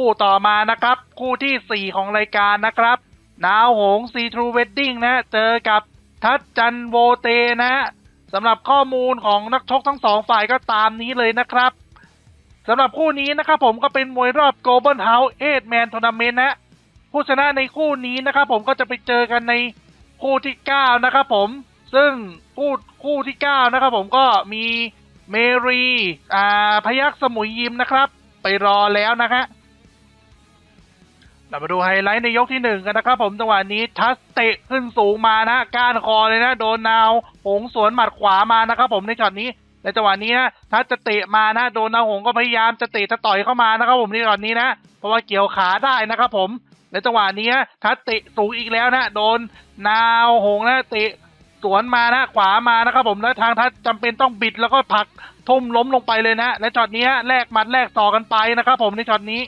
คู่ต่อมานะครับ คู่ที่ 4 ของรายการนะครับ นาวหงซีทรูเวดดิ้งนะ เจอกับทัศจันโวเตนะสำหรับข้อมูลของนักชกทั้งสองฝ่ายก็ตามนี้เลยนะครับสำหรับคู่นี้นะครับผมก็เป็นมวยรอบ Global House 8 Man Tournament นะผู้ชนะในคู่นี้นะครับผมก็จะไปเจอกันในคู่ที่ 9 นะครับผมซึ่งคู่คู่ที่ 9 นะครับผมก็มีเมรีอ่าพยักสมุยยิมนะครับ ไปรอแล้วนะฮะ เรามาดูไฮไลท์ในยกที่หนึ่งกันนะครับผมจังหวะนี้ทัสเตะขึ้นสูงมานะก้านคอเลยนะโดนนาวหงสวนหมัดขวามานะครับผมในช็อตนี้ในจังหวะนี้นะทัสจะเตะมานะโดนนาวหงก็พยายามจะเตะจะต่อยเข้ามานะครับผมในช็อตนี้นะเพราะว่าเกี่ยวขาได้นะครับผมในจังหวะนี้นะทัดเตะสูงอีกแล้วนะโดนนาวหงนะเตะสวนมานะขวามานะครับผมแล้วทางทัดจำเป็นต้องบิดแล้วก็ผลักทุ่มล้มลงไปเลยนะ และช็อตนี้แลกหมัดแลกต่อกันไปนะครับผมในช็อตนี้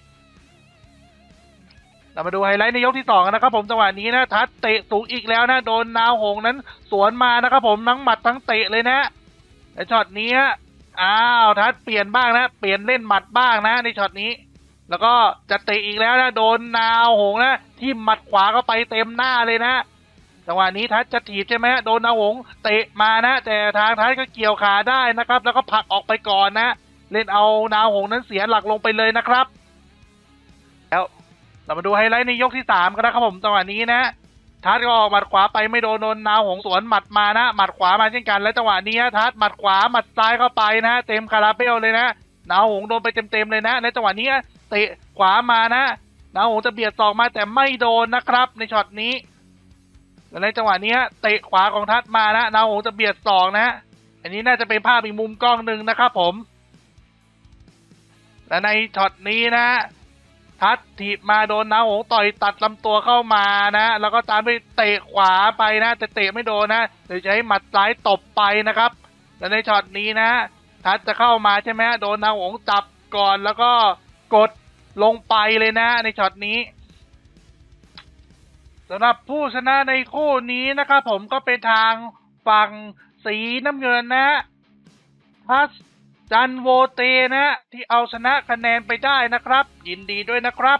เรามาดูไฮไลท์ในยกที่สองกันนะครับผมจังหวะนี้นะทัดเตะสูงอีกแล้วนะโดนนาวหงนั้น สวนมานะครับผมทั้งหมัดทั้งเตะเลยนะในช็อตนี้อ้าวทัดเปลี่ยนบ้างนะ เปลี่ยนเล่นหมัดบ้างนะในช็อตนี้ แล้วก็จะเตะอีกแล้วนะโดนนาวหงนะที่หมัดขวาเข้าไปเต็มหน้าเลยนะจังหวะนี้ทัดจะถีบใช่ไหมโดนนาวหงเตะมานะ แต่ทางทัดก็เกี่ยวขาได้นะครับ แล้วก็ผลักออกไปก่อนนะ เล่นเอานาวหงนั้นเสียหลักลงไปเลยนะครับ เรามาดูไฮไลท์ในยกที่สามกันนะครับผมจังหวะนี้นะทัดก็ออกหมัดขวาไปไม่โดนโดนนาวหงสวนหมัดมานะหมัดขวามาเช่นกันและจังหวะนี้ทัดหมัดขวาหมัดซ้ายเข้าไปนะเต็มคาราเบลเลยนะนาวหงโดนไปเต็มๆเลยนะในจังหวะนี้เตะขวามานะนาวหงจะเบียดศอกมาแต่ไม่โดนนะครับ ในช็อตนี้และในจังหวะนี้เตะขวาของทัดมานะนาวหงจะเบียดศอกนะ อันนี้น่าจะเป็นภาพอีกมุมกล้องหนึ่งนะครับผม และในช็อตนี้นะ ทัดถีบมาโดนนาวหงต่อยตัดลำตัวเข้ามานะ แล้วก็ตามไปเตะขวาไปนะแต่เตะไม่โดนนะโดยใช้หมัดซ้ายตบไปนะครับ และในช็อตนี้นะ ทัดจะเข้ามาใช่ไหมโดนนาวหงจับก่อนแล้วก็กดลงไปเลยนะ ในช็อตนี้สำหรับผู้ชนะในคู่นี้นะครับผมก็เป็นทางฝั่งสีน้ำเงินนะทัส จันโวเตนะ ที่เอาชนะคะแนนไปได้นะครับ ยินดีด้วยนะครับ